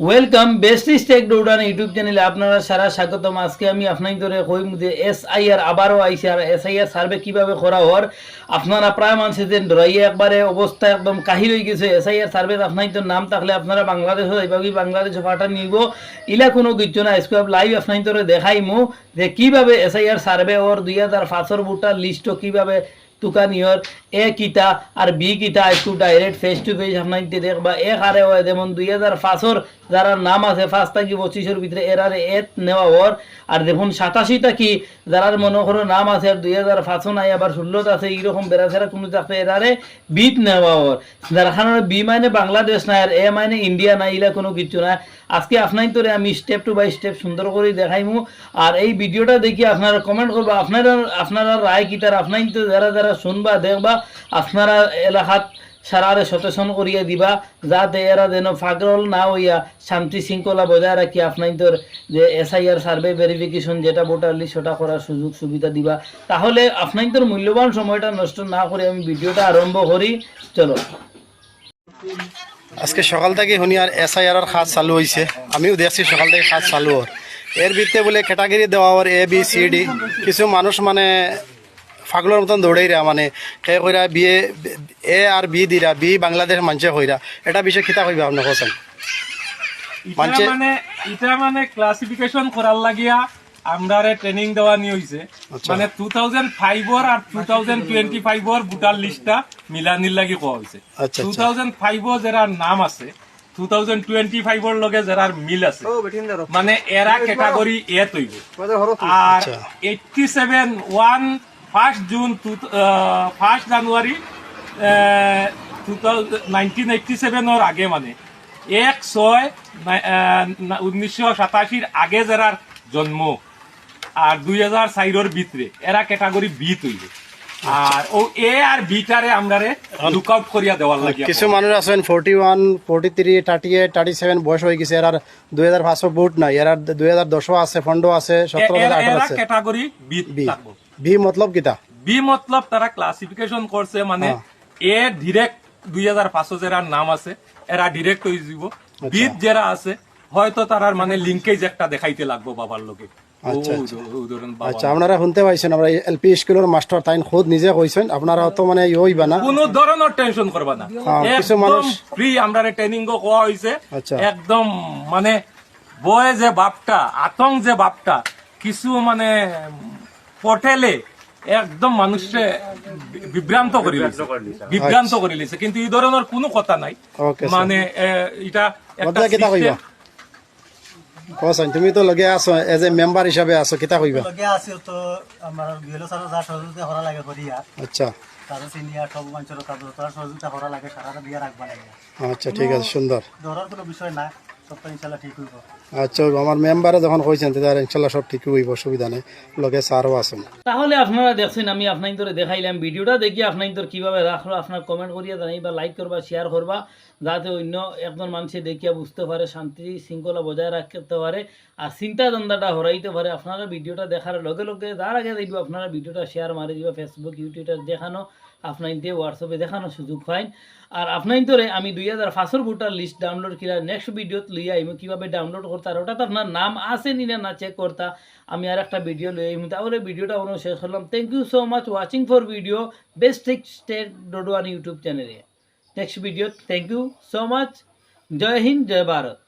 Welcome best স্টেক ডৌডান YouTube চ্যানেলে আপনারা সারা স্বাগতম। আজকে আমি আপনার ধরে কইম যে এস আই আর আবারও আইসি আর এস আই আর সার্ভে কীভাবে করা হওয়ার, আপনারা প্রায় মানুষের যে ডরাইয়ে একবারে অবস্থা একদম কাহিল হয়ে গেছে। এস আই আর সার্ভে আপনার তো নাম থাকলে আপনারা বাংলাদেশ এইভাবেই বাংলাদেশ ফাটা নিব। ইলা কোনো কিছু না, আজকে লাইভ আপনার ধরে দেখাইমু যে কীভাবে এস আই আর সার্ভে ওর দুই হাজার পাঁচশোর বুটার লিস্টও কীভাবে তুকানিয়র এ কিতা আর বি কিতা একটু ডাইরেক্ট ফেস টু ফেস আপনার দেখবা। এক আরে হয় যেমন দুই হাজার পাঁচশোর যারা নাম আছে পাঁচ থাকি পঁচিশের ভিতরে এরারে এত নেওয়া ওর আর দেখুন সাতাশিটা কি যারার মনে করো নাম আছে আর দুই হাজার পাঁচশো নাই আবার ষোলোতে আছে, এইরকম বেড়াছেরা কোনো থাকতে এরারে বিট নেওয়া ওর যারা খানোর বি মাইনে বাংলাদেশ নাই আর এ মাইনে ইন্ডিয়া নাই ইলা কোনো কিছু না আজকে আপনার তোরে আমি স্টেপ টু বাই স্টেপ সুন্দর করে দেখাইমু। আর এই ভিডিওটা দেখি আপনারা কমেন্ট করবা আপনারা আপনারা রায় কিতার আপনার তো যারা যারা শুনবা, দেখবা, আপনারা এলাকাত সারারে সচেতন করিয়া দিবা, যাতে এরা যেন ফাগরল না হইয়া শান্তি শৃঙ্খলা বজায় রাখি আপনার তোর যে এসআইআর সার্ভে ভেরিফিকেশন যেটা ভোটার লিস্ট সেটা করার সুযোগ সুবিধা দিবা। তাহলে আপনার তোর মূল্যবান সময়টা নষ্ট না করে আমি ভিডিওটা আরম্ভ করি চলো। আজকে সকাল থেকে শুনি আর এস আই আর খাত চালু হয়েছে আমিও দেখছি সকাল থেকে খাত চালু হর এর ভিত্তিতে বলে ক্যাটাগরি দেওয়া হর এ বি সি ডি কিছু মানুষ মানে ফাগলের মতন দৌড়াইরা মানে কে কইরা বি এ আর বি দিরা বি বাংলাদেশ মানুষে কইরা এটা বিষয়ে কিতা কইবা আপনি কোসেন মানে ইটা মানে ক্লাসিফিকেশন করার লাগিয়া আমরারে ট্রেনিং দেওয়া নিয়ে হইছে আচ্ছা। মানে টু থাউজেন্ড ফাইভর আর টু থাউজেন্ড টোয়েন্টি ফাইভর ভোটার লিস্টটা মিলানির লাগি কোয়া আচ্ছা, আচ্ছা। থাউজেন্ড ফাইভর যারা নাম আছে টু থাউজেন্ড টোয়েন্টি ফাইভর লগে যারা মিল আছে মানে এরা ক্যাটাগরি এ তৈব আর আচ্ছা। Eighty seven one first June two first January nineteen eighty সেভেনের আগে মানে। এক ছয় উনিশশো সাতাশির আগে যারা জন্ম আর দুই হাজার চাইরের ভিতরে এরা ক্যাটাগরি বি তৈরি আর ও এ আর বিটারে আমরা লুক আউট করিয়া দেওয়ার লাগে কিছু মানুষ আছেন forty one forty three thirty eight thirty seven বয়স হয়ে গেছে। এর দুই হাজার পাঁচশো বুট নাই। এর দুই হাজার দশও আছে ফন্ডও আছে সতেরো আছে। Category B B. থাকব বি মতলব কিতা? বি মতলব তারা ক্লাসিফিকেশন করছে মানে এ ডিরেক্ট দুই হাজার পাঁচশো যারা নাম আছে এরা ডিরেক্ট হয়ে যাব। বিত যারা আছে হয়তো তারার মানে লিঙ্কেজ একটা দেখাইতে লাগবো বাবার লোকে আচ্ছা, ও, আচ্ছা। ও, উদাহরণ বাবা। আচ্ছা আপনারা শুনতে পাইছেন আমরা এলপি স্কুলের মাস্টার তাইন খোদ নিজে কইছেন আপনারা তো মানে কোনো ধরনের টেনশন করবা না। কিছু মানুষ- ফ্রি আমরা ট্রেনিং কোয়া আচ্ছা। একদম মানে বয়ে যে বাপটা আতঙ্ক যে বাপটা কিছু মানে পটেলে একদম মানুষে বিভ্রান্ত করে। বিভ্রান্ত করে লিছে কিন্তু এই ধরনের কোনো কথা নাই। মানে এটা একটা তুমি তো লগে আছো এজ এ মেম্বার হিসাবে আছো কিতা কইবা? লগে আছিল তো আমার বিএলও স্যার যা সহযোগিতা করা লাগে করিয়া আচ্ছা। তাদের সিনিয়র সব তার সহযোগিতা করা লাগে সারাটা দিয়ে রাখবা লাগে আচ্ছা ঠিক আছে সুন্দর ধরার কোনো বিষয় না আচ্ছা আমার মেম্বারে যখন কইছেন তাহলে ইনশাল্লাহ সব ঠিক হইব অসুবিধা নেই। লগে স্যারও আছেন। তাহলে আপনারা দেখছেন আমি দেখাইলাম ভিডিওটা। দেখি আপনার তোর কীভাবে রাখল আপনার কমেন্ট করিয়া জানাই বা লাইক করবা শেয়ার করবা যাতে অন্য একজন মানুষে দেখিয়া বুঝতে পারে শান্তি শৃঙ্খলা বজায় রাখতে পারে আর চিন্তা দ্বন্দ্বটা হরাইতে পারে। আপনারা ভিডিওটা দেখার লগে লগে যার আগে দেখবে আপনারা ভিডিওটা শেয়ার মারি দিবা ফেসবুক ইউটিউবে দেখানো। আপনার দিয়ে হোয়াটসঅ্যাপে দেখানো সুযোগ পাইন আর আপনার ধরে আমি দুই হাজার পাঁচশোর ভোটার লিস্ট ডাউনলোড কিনা নেক্সট ভিডিওত লইয়া আইমু, কীভাবে ডাউনলোড করতা আর ওটাতে আপনার নাম আছে নি না চেক করতা, আমি আর একটা ভিডিও লই আইমু। তাহলে ভিডিওটা অনু শেষ করলাম। Thank you so much watching for video best state ডোডোয়ান YouTube চ্যানেলে next video thank you so much Jai Hind Jai Bharat